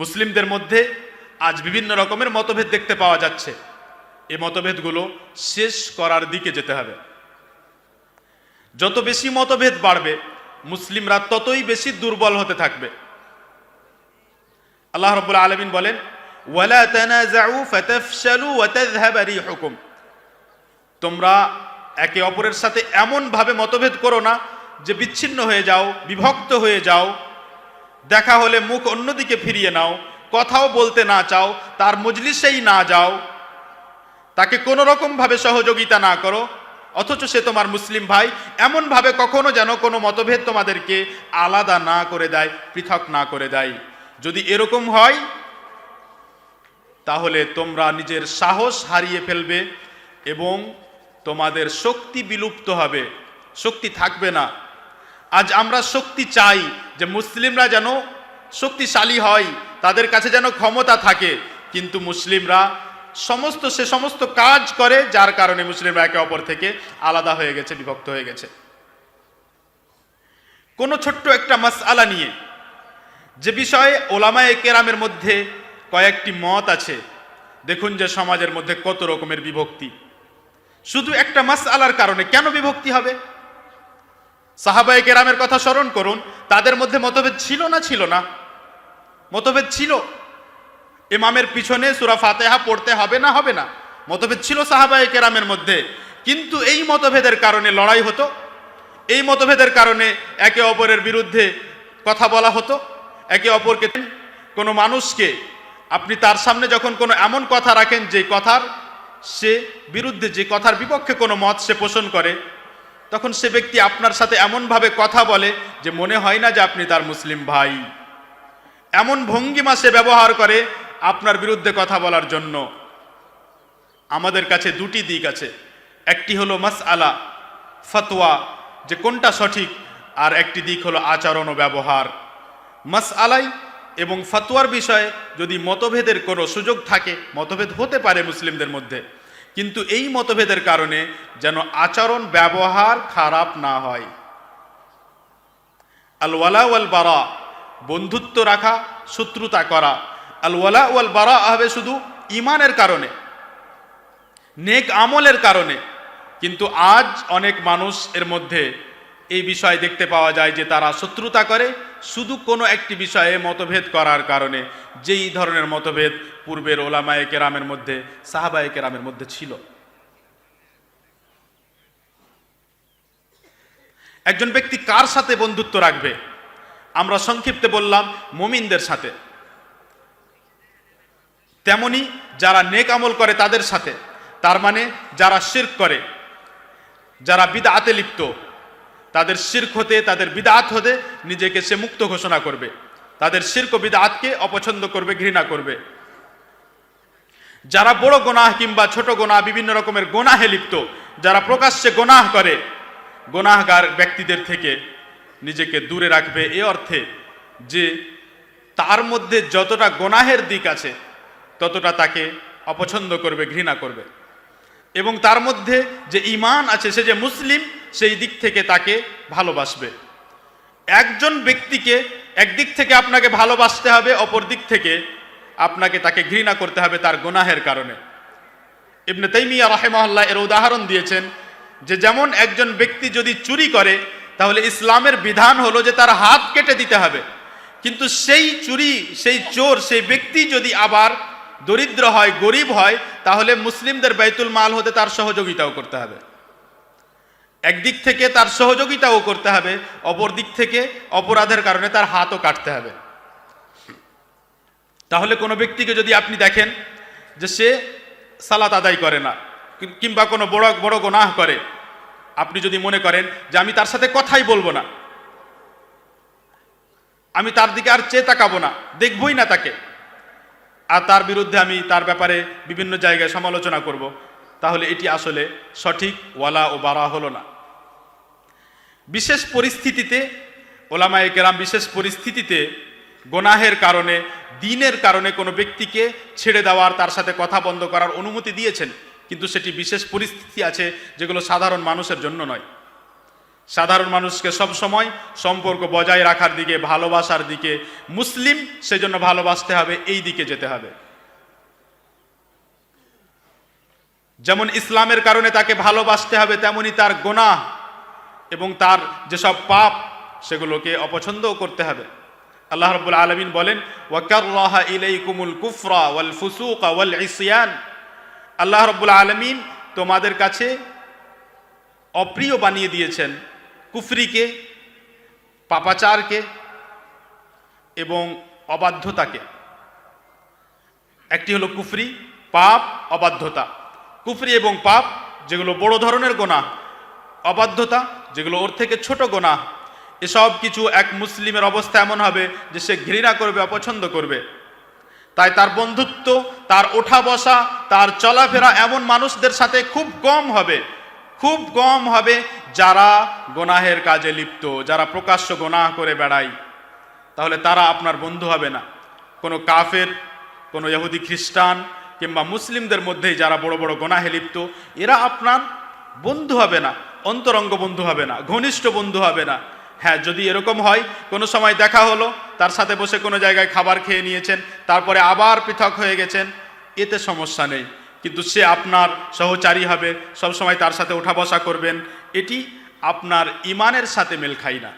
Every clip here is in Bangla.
মুসলিমদের মধ্যে আজ বিভিন্ন রকমের মতভেদ দেখতে পাওয়া যাচ্ছে। এই মতভেদগুলো শেষ করার দিকে যেতে হবে। যত বেশি মতভেদ বাড়বে, মুসলিমরা ততই বেশি দুর্বল হতে থাকবে। আল্লাহ রব্বুল আলমিন বলেন রিহুকুম। তোমরা একে অপরের সাথে এমন ভাবে মতভেদ করো না যে বিচ্ছিন্ন হয়ে যাও, বিভক্ত হয়ে যাও দেখা হলে মুখ অন্যদিকে ফিরিয়ে নাও, কথাও বলতে না চাও, তার মজলিসেই না যাও। তাকে কোনো রকম ভাবে সহযোগিতা না করো, অথচ সে তোমার মুসলিম ভাই, এমন ভাবে কখনো যেন কোনো মতভেদ তোমাদেরকে আলাদা না করে দেয়, পৃথক না করে দেয়। যদি এরকম হয়, তাহলে তোমরা নিজের সাহস হারিয়ে ফেলবে এবং তোমাদের শক্তি বিলুপ্ত হবে, শক্তি থাকবে না। আজ আমরা শক্তি চাই যে মুসলিমরা যেন শক্তিশালী হয়, তাদের কাছে যেন ক্ষমতা থাকে, কিন্তু মুসলিমরা সমস্ত, সে সমস্ত কাজ করে, যার কারণে মুসলিমরা একে অপর থেকে আলাদা হয়ে গেছে, বিভক্ত হয়ে গেছে। কোনো ছোট্ট একটা মাসআলা নিয়ে, যে বিষয়ে ওলামায়ে কেরামের মধ্যে কয়েকটি মত আছে, দেখুন যে সমাজের মধ্যে কত রকমের বিভক্তি। শুধু একটা মাস আলার কারণে কেন বিভক্তি হবে? সাহাবায়ে কেরামের কথা স্মরণ করুন, তাদের মধ্যে মতভেদ ছিল না ছিল না? মতভেদ ছিল? ইমামের পিছনে সুরা ফাতেহা পড়তে হবে না হবে না? মতভেদ ছিল সাহাবায়ে কেরামের মধ্যে। কিন্তু এই মতভেদের কারণে লড়াই হতো। এই মতভেদের কারণে একে অপরের বিরুদ্ধে কথা বলা হতো। একে অপরকে কোনো মানুষকে আপনি তার সামনে যখন কোনো এমন কথা রাখেন যে কথার সে বিরুদ্ধে, যে কথার বিপক্ষে কোনো মত সে পোষণ করে তখন সে ব্যক্তি আপনার সাথে এমনভাবে কথা বলে যে মনে হয় না যে আপনি তার মুসলিম ভাই। এমন ভঙ্গিমা সে ব্যবহার করে আপনার বিরুদ্ধে কথা বলার জন্য। আমাদের কাছে দুটি দিক আছে। একটি হলো মাস আলা ফতোয়া, যে কোনটা সঠিক, আর একটি দিক হলো আচরণ ও ব্যবহার। মাস আলাই এবং ফতোয়ার বিষয়ে যদি মতভেদের কোনো সুযোগ থাকে, মতভেদ হতে পারে মুসলিমদের মধ্যে। কিন্তু এই মতভেদের কারণে যেন আচরণ, ব্যবহার খারাপ না হয়। আলওয়ালা ওয়াল বারা বন্ধুত্ব রাখা, শত্রুতা করা। আল ওয়ালা ওয়াল বারা হবে শুধু ইমানের কারণে, নেক আমলের কারণে। কিন্তু আজ অনেক মানুষ এর মধ্যে এই বিষয়ে দেখতে পাওয়া যায় যে তারা শত্রুতা করে শুধু কোনো একটি বিষয়ে মতভেদ করার কারণে, যেই ধরনের মতভেদ পূর্বের ওলামায়ে কেরামের মধ্যে, সাহাবায়ে কেরামের মধ্যে ছিল। একজন ব্যক্তি কার সাথে বন্ধুত্ব রাখবে? আমরা সংক্ষিপ্তে বললাম, মমিনদের সাথে। তেমনি যারা নেক আমল করে তাদের সাথে। তার মানে যারা শির্ক করে, যারা বিদাতে লিপ্ত তাদের শির্ক হতে, তাদের বিদাত হতে নিজেকে সে মুক্ত ঘোষণা করবে। তাদের শির্ক বিদাতকে অপছন্দ করবে, ঘৃণা করবে। যারা বড় গোনাহ কিংবা ছোট গোনাহ, বিভিন্ন রকমের গোনাহে লিপ্ত, যারা প্রকাশ্যে গোনাহ করে, গোনাহগার ব্যক্তিদের থেকে নিজেকে দূরে রাখবে এ অর্থে যে তার মধ্যে যতটা গোনাহের দিক আছে, ততটা তাকে অপছন্দ করবে, ঘৃণা করবে। এবং তার মধ্যে যে ইমান আছে, সে যে মুসলিম, সেই দিক থেকে তাকে ভালোবাসবে। একজন ব্যক্তিকে একদিক থেকে আপনাকে ভালোবাসতে হবে, অপর দিক থেকে আপনাকে তাকে ঘৃণা করতে হবে তার গোনাহের কারণে। ইবনে তাইমিয়া রাহেমাল্লাহ এর উদাহরণ দিয়েছেন যে, যেমন একজন ব্যক্তি যদি চুরি করে, তাহলে ইসলামের বিধান হলো যে তার হাত কেটে দিতে হবে। কিন্তু সেই চুরি, সেই চোর, সেই ব্যক্তি যদি আবার দরিদ্র হয়, গরিব হয়, তাহলে মুসলিমদের বাইতুল মাল হতে তার সহযোগিতাও করতে হবে। একদিক থেকে তার সহযোগিতাও করতে হবে, অপর দিক থেকে অপরাধের কারণে তার হাতও কাটতে হবে। তাহলে কোনো ব্যক্তিকে যদি আপনি দেখেন যে সে সালাত আদায় করে না কিংবা কোনো বড় বড় গোনাহ করে, আপনি যদি মনে করেন যে আমি তার সাথে কথাই বলব না, আমি তার দিকে আর চেয়ে তাকাবো না, দেখবই না তাকে আর তার বিরুদ্ধে আমি তার ব্যাপারে বিভিন্ন জায়গায় সমালোচনা করব। তাহলে এটি আসলে সঠিক, ওয়ালা ও বারা হলো না। বিশেষ পরিস্থিতিতে ওলামায়ে কেরাম বিশেষ পরিস্থিতিতে গোনাহের কারণে, দিনের কারণে কোনো ব্যক্তিকে ছেড়ে দেওয়ার তার সাথে কথা বন্ধ করার অনুমতি দিয়েছেন। কিন্তু সেটি বিশেষ পরিস্থিতি আছে যেগুলো সাধারণ মানুষের জন্য নয়। সাধারণ মানুষকে সব সময় সম্পর্ক বজায় রাখার দিকে, ভালোবাসার দিকে, মুসলিম সেজন্য ভালোবাসতে হবে, এই দিকে যেতে হবে। যেমন ইসলামের কারণে তাকে ভালোবাসতে হবে, তেমনি তার গোনা এবং তার যেসব পাপ, সেগুলোকে অপছন্দও করতে হবে। আল্লাহ রব্বুল আলমিন বলেন ওয়াকাল্লাহা ইলাইকুমুল কুফরা ওয়াল ফুসুকা ওয়াল ইসিয়ান। আল্লাহ রব্বুল আলমিন তোমাদের কাছে অপ্রিয় বানিয়ে দিয়েছেন কুফরিকে পাপাচারকে এবং অবাধ্যতাকে একটি হলো কুফরি, পাপ, অবাধ্যতা। কুফরি এবং পাপ, যেগুলো বড় ধরনের গোনা, অবাধ্যতা, যেগুলো ওর থেকে ছোট গোনা, এসব কিছু এক মুসলিমের অবস্থা এমন হবে যে সে ঘৃণা করবে, অপছন্দ করবে। তাই তার বন্ধুত্ব, তার ওঠা বসা, তার চলাফেরা এমন মানুষদের সাথে খুব কম হবে, খুব কম হবে যারা গোনাহের কাজে লিপ্ত, যারা প্রকাশ্য গোনাহ করে বেড়ায়, তাহলে তারা আপনার বন্ধু হবে না। কোনো কাফের, কোনো ইহুদি খ্রিস্টান কিংবা মুসলিমদের মধ্যেই যারা বড় বড় গোনাহে লিপ্ত, এরা আপনার বন্ধু হবে না, অন্তরঙ্গ বন্ধু হবে না, ঘনিষ্ঠ বন্ধু হবে না। হ্যাঁ যদি এরকম হয়, কোনো সময় দেখা হলো, তার সাথে বসে কোনো জায়গায় খাবার খেয়ে নিয়েছেন, তারপরে আবার পৃথক হয়ে গেছেন, এতে সমস্যা নেই। কিন্তু সে আপনার সহচারী হবে সব সময় তার সাথে ওঠা বসা করবেন এটি আপনার ইমানের সাথে মেল খাই না।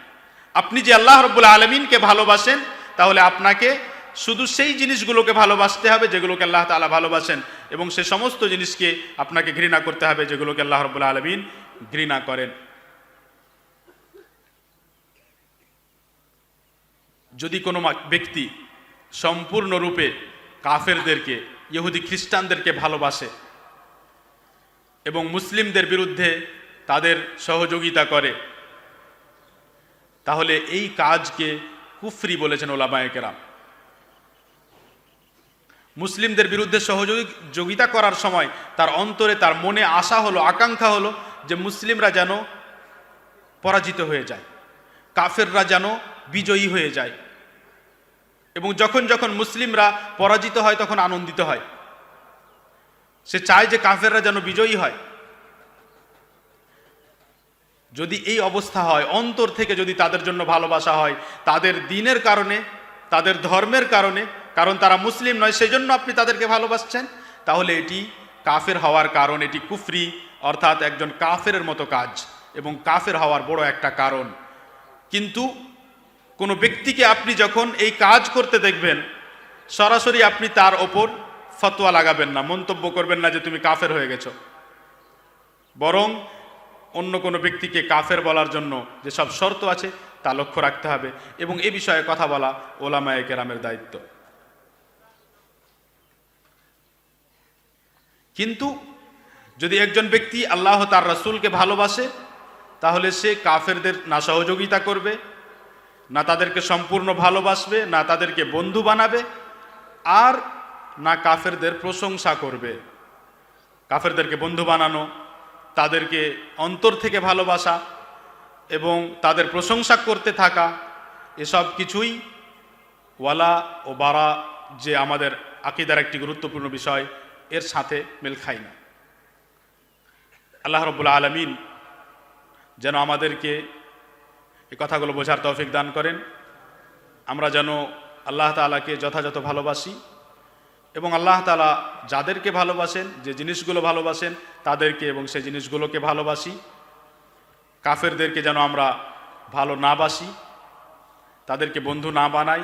আপনি যে আল্লাহ রব্বুল আলমিনকে ভালোবাসেন, তাহলে আপনাকে শুধু সেই জিনিসগুলোকে ভালোবাসতে হবে যেগুলোকে আল্লাহ তালা ভালোবাসেন এবং সে সমস্ত জিনিসকে আপনাকে ঘৃণা করতে হবে যেগুলোকে আল্লাহ রব্বুল আলমিন ঘৃণা করেন। যদি কোনো ব্যক্তি সম্পূর্ণরূপে কাফেরদেরকে, ইহুদি খ্রিস্টানদেরকে ভালোবাসে এবং মুসলিমদের বিরুদ্ধে তাদের সহযোগিতা করে। তাহলে এই কাজকে কুফরি বলেছেন ওলামায়কেরাম মুসলিমদের বিরুদ্ধে সহযোগিতা করার সময় তার অন্তরে, তার মনে আশা হলো, আকাঙ্ক্ষা হলো যে মুসলিমরা যেন পরাজিত হয়ে যায়, কাফেররা যেন বিজয়ী হয়ে যায় এবং যখন যখন মুসলিমরা পরাজিত হয় তখন আনন্দিত হয়। সে চায় যে কাফেররা যেন বিজয়ী হয়। যদি এই অবস্থা হয়, অন্তর থেকে যদি তাদের জন্য ভালোবাসা হয়, তাদের দিনের কারণে, তাদের ধর্মের কারণে, কারণ তারা মুসলিম নয়, সেজন্য আপনি তাদেরকে ভালোবাসছেন, তাহলে এটি কাফের হওয়ার কারণ, এটি কুফরি, অর্থাৎ একজন কাফের মতো কাজ, এবং কাফের হওয়ার বড় একটা কারণ। কিন্তু কোনো ব্যক্তিকে আপনি যখন এই কাজ করতে দেখবেন, সরাসরি আপনি তার ওপর ফতোয়া লাগাবেন না, মন্তব্য করবেন না যে তুমি কাফের হয়ে গেছো। বরং অন্য কোনো ব্যক্তিকে কাফের বলার জন্য যে সব শর্ত আছে তা লক্ষ্য রাখতে হবে এবং এ বিষয়ে কথা বলা ওলামায়ে কেরামের দায়িত্ব। কিন্তু যদি একজন ব্যক্তি আল্লাহ তার রাসূলকে ভালোবাসে, তাহলে সে কাফেরদের না সহযোগিতা করবে, না তাদেরকে সম্পূর্ণ ভালোবাসবে, না তাদেরকে বন্ধু বানাবে, আর না কাফেরদের প্রশংসা করবে। কাফেরদেরকে বন্ধু বানানো তাদেরকে অন্তর থেকে ভালোবাসা এবং তাদের প্রশংসা করতে থাকা, এসব কিছুই ওয়ালা ও বারা যে আমাদের আকিদার একটি গুরুত্বপূর্ণ বিষয়, এর সাথে মেল খাই না। আল্লাহ রব্বুল আলমিন যেন আমাদেরকে এই কথাগুলো বোঝার তৌফিক দান করেন। আমরা যেন আল্লাহ তালাকে যথাযথ ভালোবাসি এবং আল্লাহ তালা যাদেরকে ভালোবাসেন, যে জিনিসগুলো ভালোবাসেন, তাদেরকে এবং সেই জিনিসগুলোকে ভালোবাসি। কাফেরদেরকে যেন আমরা ভালো না বাসি, তাদেরকে বন্ধু না বানাই।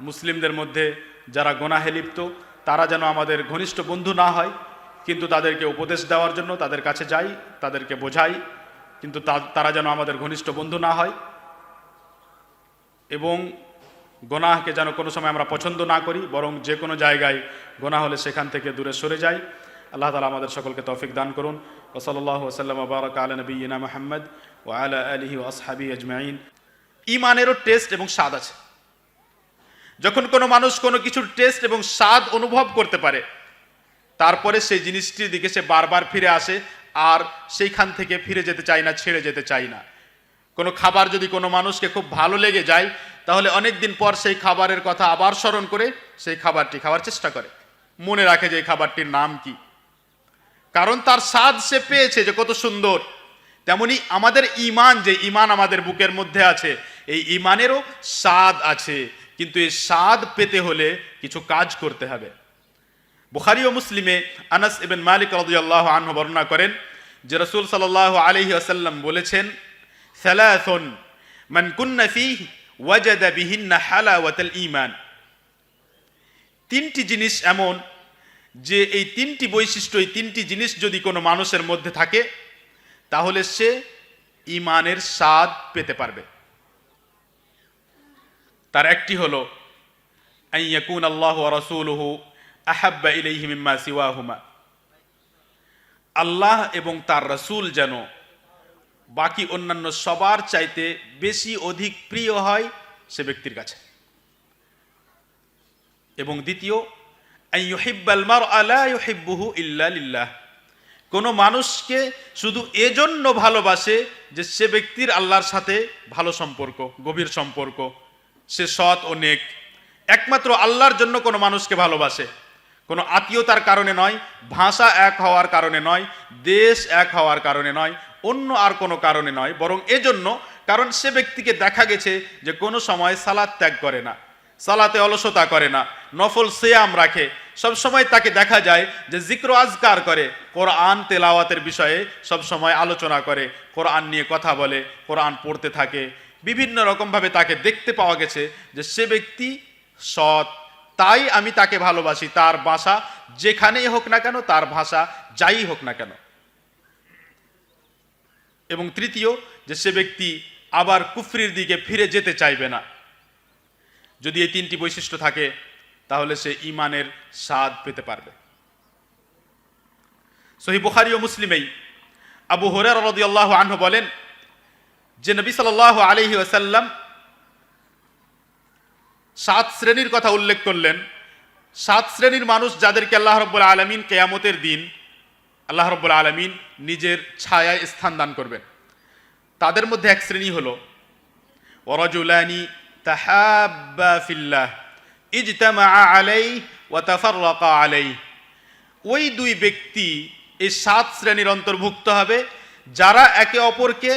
মুসলিমদের মধ্যে যারা গোনাহে লিপ্ত, তারা যেন আমাদের ঘনিষ্ঠ বন্ধু না হয়, কিন্তু তাদেরকে উপদেশ দেওয়ার জন্য তাদের কাছে যাই, তাদেরকে বোঝাই, কিন্তু তারা যেন আমাদের ঘনিষ্ঠ বন্ধু না হয়। এবং গোনাহকে যেন কোনো সময় আমরা পছন্দ না করি, বরং যে কোনো জায়গায় গোনা হলে সেখান থেকে দূরে সরে যাই। আল্লাহ তালা আমাদের সকলকে তৌফিক দান করুন। ওসলাল্লাহ ওসাল্লাম বারক আল নবীনা মোহাম্মদ ও আলা আলহি আসহাবি আজমাইন। ইমানেরও টেস্ট এবং স্বাদ আছে। যখন কোনো মানুষ কোনো কিছুর টেস্ট এবং স্বাদ অনুভব করতে পারে, তারপরে সেই জিনিসটির দিকে সে বারবার ফিরে আসে, আর সেইখান থেকে ফিরে যেতে চায় না, ছেড়ে যেতে চায় না। কোনো খাবার যদি কোনো মানুষকে খুব ভালো লেগে যায় তাহলে অনেক দিন পর সেই খাবারের কথা আবার স্মরণ করে সেই খাবারটি খাওয়ার চেষ্টা করে। মনে রাখে যে এই খাবারটির নাম কি। কারণ তার স্বাদ সে পেয়েছে যে কত সুন্দর। তেমনি আমাদের ইমান যে ইমান আমাদের বুকের মধ্যে আছে, এই ইমানেরও স্বাদ আছে। কিন্তু এই স্বাদ পেতে হলে কিছু কাজ করতে হবে। বুখারি ও মুসলিমে আনাস ইবেন মালিক রাদিয়াল্লাহু আনহু বর্ণনা করেন যে রাসূল সাল্লাল্লাহু আলাইহি ওয়াসাল্লাম বলেছেন, সালাসুন মান ওয়াজাদা বিহিন্না হালাওয়াতাল ঈমান। তিনটি জিনিস এমন যে এই তিনটি বৈশিষ্ট্য, এই তিনটি জিনিস যদি কোনো মানুষের মধ্যে থাকে, তাহলে সে ইমানের স্বাদ পেতে পারবে। তার একটি হলো আইয়াকুন আল্লাহ রসুলহু আহাব্বা ইলাইহি মিম্মা সিওয়াহুমা। আল্লাহ এবং তার রসুল যেন বাকি অন্যান্য সবার চাইতে বেশি অধিক প্রিয় হয় সে ব্যক্তির কাছে। এবং দ্বিতীয় আইয়ুহিব্বাল মারআ লা ইউহিব্বুহু ইল্লা লিল্লাহ। কোনো মানুষকে শুধু এজন্য ভালোবাসে যে সে ব্যক্তির আল্লাহর সাথে ভালো সম্পর্ক, গভীর সম্পর্ক। সে সৎ ও নেক। একমাত্র আল্লাহর জন্য কোনো মানুষকে ভালোবাসে। কোনো আত্মীয়তার কারণে নয়, ভাষা এক হওয়ার কারণে নয়, দেশ এক হওয়ার কারণে নয় অন্য আর কোনো কারণে নয়, বরং এজন্য কারণ সে ব্যক্তিকে দেখা গেছে যে কোনো সময় সালাদ ত্যাগ করে না, সালাতে অলসতা করে না, নফল সেয়াম রাখে। সব সময় তাকে দেখা যায় যে জিক্র আজকার করে, কোরআন তেলাওয়াতের বিষয়ে সব সময় আলোচনা করে, কোরআন নিয়ে কথা বলে, কোরআন পড়তে থাকে। বিভিন্ন রকমভাবে তাকে দেখতে পাওয়া গেছে যে সে ব্যক্তি সৎ, তাই আমি তাকে ভালোবাসি, তার ভাষা যেখানেই হোক না কেন, তার ভাষা যাই হোক না কেন। এবং তৃতীয়, যে সে ব্যক্তি আবার কুফরির দিকে ফিরে যেতে চাইবে না। যদি এই তিনটি বৈশিষ্ট্য থাকে, তাহলে সে ইমানের স্বাদ পেতে পারবে। সহি বুখারি ও মুসলিমেই আবু হরের আল্লাহ আনহু বলেন, যে নবী সাল্লাল্লাহু আলহি ওয়াসাল্লাম সাত শ্রেণির কথা উল্লেখ করলেন। সাত শ্রেণির মানুষ যাদেরকে আল্লাহ রব্বুল আলমিন কেয়ামতের দিন আল্লাহ রব্বুল আলমিন নিজের ছায়ায় স্থান দান করবেন। তাদের মধ্যে এক শ্রেণি হলো ওরজুলানি তাহাব্বা ফিল্লাহ, ইজতামা আলাই ওয়া তাফাররাকা আলাই ওই দুই ব্যক্তি এই সাত শ্রেণির অন্তর্ভুক্ত হবে, যারা একে অপরকে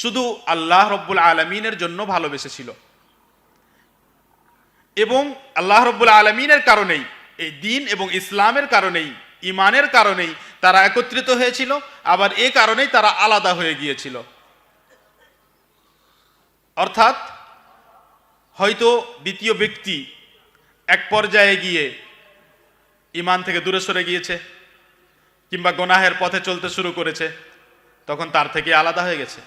শুধু আল্লাহ রব্বুল আলমিনের জন্য ভালোবেসেছিল। এবং আল্লাহ রব্বুল আলমিনের কারণেই, এই দিন এবং ইসলামের কারণেই ইমানের কারণেই তারা একত্রিত হয়েছিল, আবার এ কারণেই তারা আলাদা হয়ে গিয়েছিল। অর্থাৎ, হয়তো দ্বিতীয় ব্যক্তি এক পর্যায়ে গিয়ে ইমান থেকে দূরে সরে গিয়েছে, কিংবা গোনাহের পথে চলতে শুরু করেছে, তখন তার থেকে আলাদা হয়ে গেছে।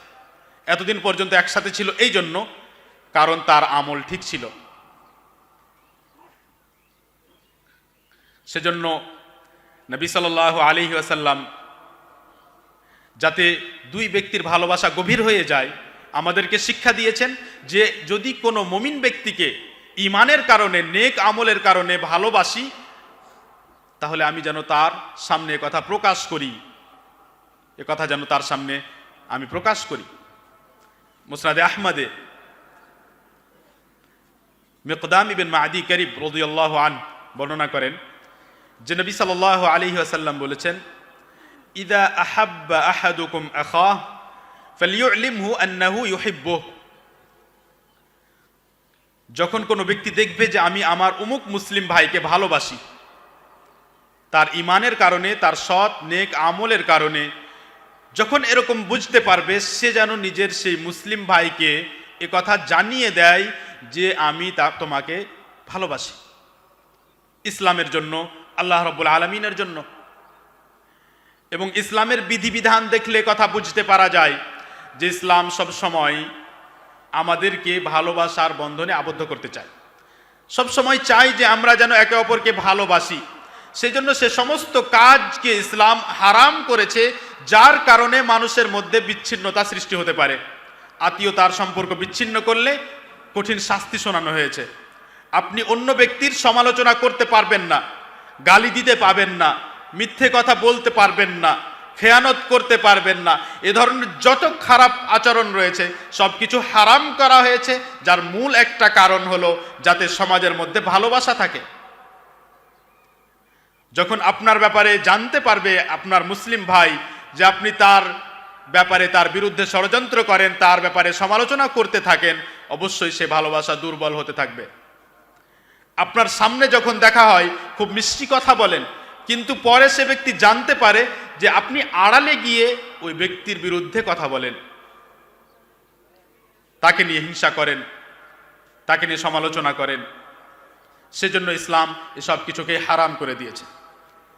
এতদিন পর্যন্ত একসাথে ছিল এই জন্য কারণ তার আমল ঠিক ছিল। সেজন্য নবী সাল আলী আসাল্লাম যাতে দুই ব্যক্তির ভালোবাসা গভীর হয়ে যায়, আমাদেরকে শিক্ষা দিয়েছেন যে যদি কোনো মমিন ব্যক্তিকে ইমানের কারণে, নেক আমলের কারণে ভালোবাসি, তাহলে আমি যেন তার সামনে কথা প্রকাশ করি। এ কথা যেন তার সামনে আমি প্রকাশ করি। মুসনাদে আহমদে মেকদাম ইবেন মাদি করিব রদিয়াল্লাহ আন বর্ণনা করেন যে নবী সাল আলী আসাল্লাম বলেছেন, ইদা আহাব্বা আহাদুকুম আখা ফালিউলিমহু আন্নাহু ইউহিব্বুহ। যখন কোনো ব্যক্তি দেখবে যে আমি আমার উমুক মুসলিম ভাইকে ভালোবাসি, তার ইমানের কারণে, তার সৎ, নেক আমলের কারণে, যখন এরকম বুঝতে পারবে, সে যেন নিজের সেই মুসলিম ভাইকে এ কথা জানিয়ে দেয় যে আমি তা তোমাকে ভালোবাসি। ইসলামের জন্য আল্লাহ রব্বুল আলমিনের জন্য। এবং ইসলামের বিধিবিধান দেখলে কথা বুঝতে পারা যায় যে ইসলাম সব সময় আমাদেরকে ভালোবাসার বন্ধনে আবদ্ধ করতে চায়। সব সময় চাই যে আমরা যেন একে অপরকে ভালোবাসি। সেই জন্য সে সমস্ত কাজকে ইসলাম হারাম করেছে, যার কারণে মানুষের মধ্যে বিচ্ছিন্নতা সৃষ্টি হতে পারে। আত্মীয়তার সম্পর্ক বিচ্ছিন্ন করলে কঠিন শাস্তি শোনানো হয়েছে। আপনি অন্য ব্যক্তির সমালোচনা করতে পারবেন না। গালি দিতে পাবেন না, মিথ্যে কথা বলতে পারবেন না, খেয়ানত করতে পারবেন না, এ ধরনের যত খারাপ আচরণ রয়েছে সব কিছু হারাম করা হয়েছে, যার মূল একটা কারণ হলো যাতে সমাজের মধ্যে ভালোবাসা থাকে। যখন আপনার ব্যাপারে জানতে পারবে আপনার মুসলিম ভাই যে আপনি তার ব্যাপারে তার বিরুদ্ধে ষড়যন্ত্র করেন, তার ব্যাপারে সমালোচনা করতে থাকেন, অবশ্যই সে ভালোবাসা দুর্বল হতে থাকবে। আপনার সামনে যখন দেখা হয়, খুব মিষ্টি কথা বলেন, কিন্তু পরে সে ব্যক্তি জানতে পারে যে আপনি আড়ালে গিয়ে ওই ব্যক্তির বিরুদ্ধে কথা বলেন। তাকে নিয়ে হিংসা করেন, তাকে নিয়ে সমালোচনা করেন। সেজন্য ইসলাম এসব কিছুকে হারাম করে দিয়েছে।